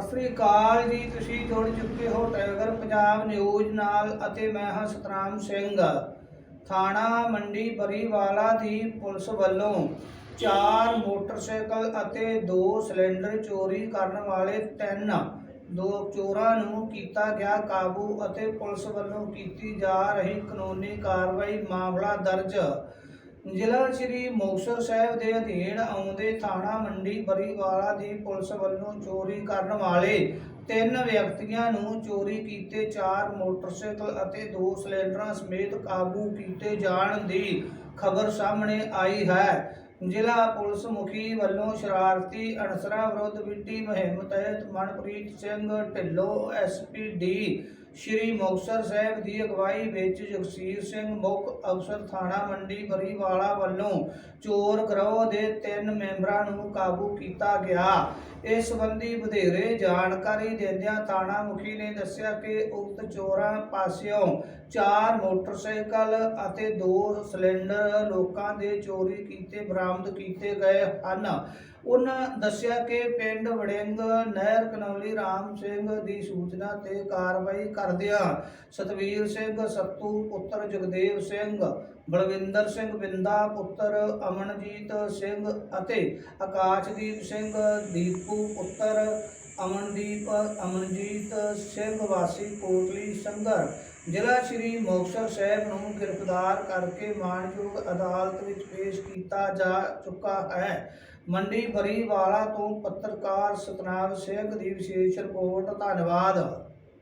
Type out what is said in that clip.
ਸਤਿ ਸ਼੍ਰੀ ਅਕਾਲ ਜੀ, ਤੁਸੀਂ ਜੁੜ ਚੁੱਕੇ ਹੋ ਟਾਈਗਰ ਪੰਜਾਬ ਨਿਊਜ਼ ਨਾਲ ਅਤੇ ਮੈਂ ਹਾਂ ਸਤਨਾਮ ਸਿੰਘ। ਥਾਣਾ ਮੰਡੀ ਬਰੀਵਾਲਾ ਦੀ ਪੁਲਿਸ ਵੱਲੋਂ ਚਾਰ ਮੋਟਰਸਾਈਕਲ ਅਤੇ ਦੋ ਸਿਲੰਡਰ ਚੋਰੀ ਕਰਨ ਵਾਲੇ ਤਿੰਨ ਦੋ ਚੋਰਾਂ ਨੂੰ ਕੀਤਾ ਗਿਆ ਕਾਬੂ ਅਤੇ ਪੁਲਿਸ ਵੱਲੋਂ ਕੀਤੀ ਜਾ ਰਹੀ ਕਾਨੂੰਨੀ ਕਾਰਵਾਈ ਮਾਮਲਾ ਦਰਜ ਜ਼ਿਲ੍ਹਾ ਸ਼੍ਰੀ ਮੁਕਤਸਰ ਸਾਹਿਬ ਦੇ ਅਧੀਨ ਆਉਂਦੇ ਥਾਣਾ ਮੰਡੀ ਬਰੀਵਾਲਾ ਦੀ ਪੁਲਿਸ ਵੱਲੋਂ ਚੋਰੀ ਕਰਨ ਵਾਲੇ ਤਿੰਨ ਵਿਅਕਤੀਆਂ ਨੂੰ ਚੋਰੀ ਕੀਤੇ ਚਾਰ ਮੋਟਰਸਾਈਕਲ ਅਤੇ ਦੋ ਸਿਲੰਡਰਾਂ ਸਮੇਤ ਕਾਬੂ ਕੀਤੇ ਜਾਣ ਦੀ ਖਬਰ ਸਾਹਮਣੇ ਆਈ ਹੈ। ਜ਼ਿਲ੍ਹਾ ਪੁਲਿਸ ਮੁਖੀ ਵੱਲੋਂ ਸ਼ਰਾਰਤੀ ਅਨਸਰਾਂ ਵਿਰੁੱਧ ਵਿੱਢੀ ਮੁਹਿੰਮ ਤਹਿਤ ਮਨਪ੍ਰੀਤ ਸਿੰਘ ਢਿੱਲੋਂ ਐਸਪੀਡੀ ਸ਼੍ਰੀ ਮੁਕਤਸਰ ਸਾਹਿਬ ਦੀ ਅਗਵਾਈ ਵਿੱਚ ਜਗਸੀਰ ਸਿੰਘ ਮੁੱਖ ਅਫਸਰ ਥਾਣਾ ਮੰਡੀ ਬਰੀਵਾਲਾ ਵੱਲੋਂ ਚੋਰ ਗਰੋਹ ਦੇ ਤਿੰਨ ਮੈਂਬਰਾਂ ਨੂੰ ਕਾਬੂ ਕੀਤਾ ਗਿਆ। ਇਸ ਸੰਬੰਧੀ ਵਧੇਰੇ ਜਾਣਕਾਰੀ ਦਿੰਦਿਆਂ ਥਾਣਾ ਮੁਖੀ ਨੇ ਦੱਸਿਆ ਕਿ ਉਕਤ ਚੋਰਾਂ ਪਾਸਿਓਂ ਚਾਰ ਮੋਟਰਸਾਈਕਲ ਅਤੇ ਦੋ ਸਿਲੰਡਰ ਲੋਕਾਂ ਦੇ ਚੋਰੀ ਕੀਤੇ, ਬਰਾਮਦ ਕੀਤੇ ਗਏ ਹਨ। ਉਹਨਾਂ ਦੱਸਿਆ ਕਿ ਪਿੰਡ ਵੜਿੰਗ ਨਹਿਰ ਕਨੌਲੀ ਰਾਮ ਸਿੰਘ ਦੀ ਸੂਚਨਾ ਤੇ ਕਾਰਵਾਈ ਕਰਦਿਆਂ ਸਤਵੀਰ ਸਿੰਘ ਸੱਤੂ, ਪੁੱਤਰ ਜਗਦੇਵ ਸਿੰਘ, ਬਲਵਿੰਦਰ ਸਿੰਘ ਬਿੰਦਾ, ਪੁੱਤਰ ਅਮਨਜੀਤ ਸਿੰਘ ਅਤੇ ਆਕਾਸ਼ਦੀਪ ਸਿੰਘ ਦੀਪੂ ਪੁੱਤਰ ਅਮਨਦੀਪ, ਅਮਨਜੀਤ ਸਿੰਘ ਵਾਸੀ ਕੋਟਲੀ ਸੰਗਰ ਜ਼ਿਲ੍ਹਾ ਸ਼੍ਰੀ ਮੁਕਤਸਰ ਸਾਹਿਬ ਨੂੰ ਗ੍ਰਿਫਤਾਰ ਕਰਕੇ ਮਾਨਯੋਗ ਅਦਾਲਤ ਵਿੱਚ ਪੇਸ਼ ਕੀਤਾ ਜਾ ਚੁੱਕਾ ਹੈ। ਮੰਡੀ ਬਰੀਵਾਲਾ ਤੋਂ ਪੱਤਰਕਾਰ ਸਤਨਾਮ ਸਿੰਘ ਦੀ ਵਿਸ਼ੇਸ਼ ਰਿਪੋਰਟ, ਧੰਨਵਾਦ।